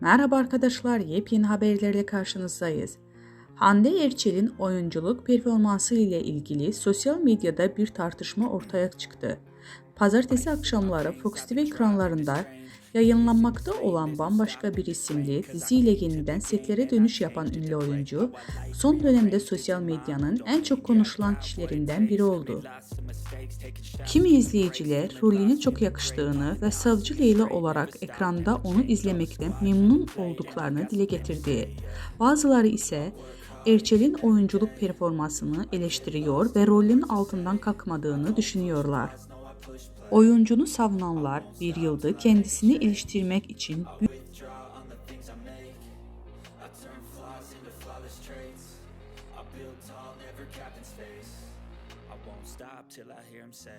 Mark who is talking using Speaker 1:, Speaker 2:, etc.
Speaker 1: Merhaba arkadaşlar, yepyeni haberlerle karşınızdayız. Hande Erçel'in oyunculuk performansı ile ilgili sosyal medyada bir tartışma ortaya çıktı. Pazartesi akşamları Fox TV ekranlarında yayınlanmakta olan bambaşka bir isimli diziyle yeniden setlere dönüş yapan ünlü oyuncu, son dönemde sosyal medyanın en çok konuşulan kişilerinden biri oldu. Kimi izleyiciler rolünün çok yakıştığını ve Savcı Leyla olarak ekranda onu izlemekten memnun olduklarını dile getirdi. Bazıları ise Erçel'in oyunculuk performansını eleştiriyor ve rolün altından kalkmadığını düşünüyorlar. Oyuncunu savunanlar bir yılda kendisini iliştirmek için
Speaker 2: I won't stop till I hear him say